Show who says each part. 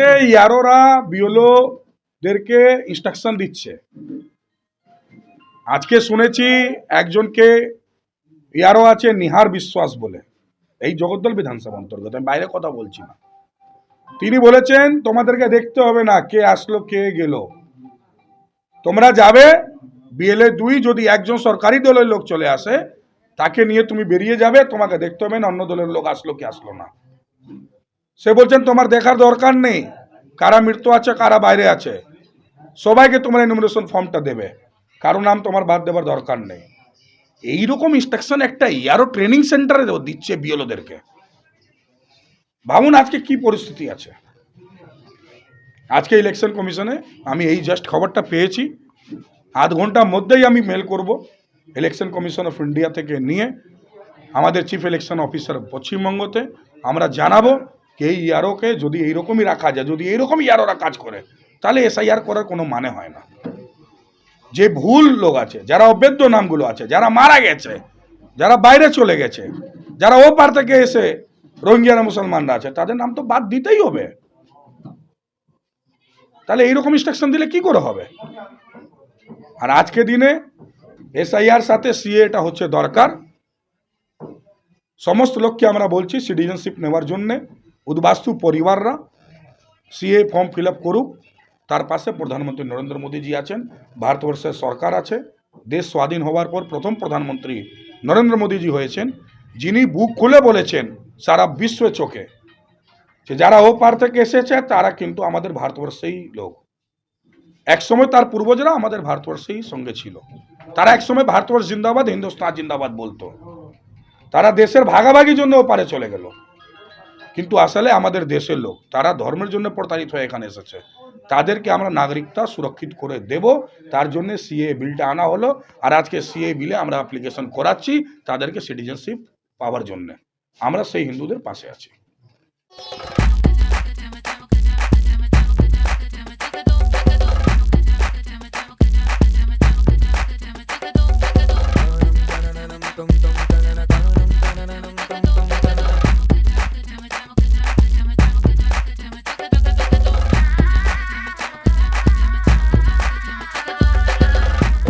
Speaker 1: দেশে ইয়ারোরা বিওলোদেরকে ইনস্ট্রাকশন দিচ্ছে। আজকে শুনেছি একজনকে ইয়ারও আছে নিহার বিশ্বাস বলে, এই জগদ্দল বিধানসভা অন্তর্গত, আমি বাইরে কথা বলছি না। তিনি বলেছেন, তোমাদেরকে দেখতে হবে না কে আসলো, কে গেল। তোমরা যাবে, বিএলএ দুই যদি একজন সরকারি দলের লোক চলে আসে, তাকে নিয়ে তুমি বেরিয়ে যাবে, তোমাকে দেখতে হবে না অন্য দলের লোক আসলো, কি আসলো না। সে বলছেন, তোমার দেখার দরকার নেই। কারা মৃত্যু আছে, কারা বাইরে আছে। সবাইকে তোমার এনুমিনেশন ফর্মটা দেবে। কারও নাম তোমার বাদ দেওয়ার দরকার নেই। এইরকম ইনস্ট্রাকশন একটা ইয়ারও ট্রেনিং সেন্টারে দিচ্ছে বিএলওদেরকে। ভাবুন আজকে কি পরিস্থিতি আছে। আজকে ইলেকশন কমিশনে আমি এই জাস্ট খবরটা পেয়েছি। আধ ঘণ্টার মধ্যেই আমি মেল করব ইলেকশন কমিশন অফ ইন্ডিয়া থেকে নিয়ে। আমাদের চিফ ইলেকশন অফিসার পশ্চিমবঙ্গতে আমরা জানাব। এই ইয়ারোকে যদি এইরকমই রাখা যায়, যদি এইরকমই ইয়ারোরা কাজ করে, তাহলে এসআইআর করার কোনো মানে হয় না। যে ভুল লোক আছে, যারা অবৈধ নামগুলো আছে, যারা মারা গেছে, যারা বাইরে চলে গেছে, যারা ও পার থেকে এসে রোহিঙ্গিয়ারা মুসলমানরা আছে, তাদের নাম তো বাদ দিতেই হবে। তাহলে এইরকম ইনস্ট্রাকশন দিলে কি করে হবে? আর আজকে দিনে এসআইআর সাথে সিএ এটা হচ্ছে দরকার। সমস্ত লোককে আমরা বলছি সিটিজেনশিপ নেওয়ার জন্যে উদ্বাস্তু পরিবাররা সিএ ফর্ম ফিল আপ করুক। তার পাশে প্রধানমন্ত্রী নরেন্দ্র মোদীজি আছেন, ভারতবর্ষের সরকার আছে। দেশ স্বাধীন হওয়ার পর প্রথম প্রধানমন্ত্রী নরেন্দ্র মোদীজি হয়েছেন, যিনি বুক খুলে বলেছেন সারা বিশ্বের চোখে যে যারা ও পার থেকে এসেছে, তারা কিন্তু আমাদের ভারতবর্ষেই লোক। একসময় তার পূর্বজরা আমাদের ভারতবর্ষেই সঙ্গে ছিল। তারা একসময় ভারতবর্ষ জিন্দাবাদ, হিন্দুস্তান জিন্দাবাদ বলতো। তারা দেশের ভাগাভাগির জন্য ওপারে চলে গেল। কিন্তু আসলে আমাদের দেশের লোক, তারা ধর্মের জন্য প্রতারিত হয়ে এখানে এসেছে। তাদেরকে আমরা নাগরিকতা সুরক্ষিত করে দেব। তার জন্য সিএ বিলটা আনা হলো। আর আজকে সিএ বিলে আমরা অ্যাপ্লিকেশন করাচ্ছি তাদেরকে সিটিজেনশিপ পাওয়ার জন্য। আমরা সেই হিন্দুদের পাশে আছি।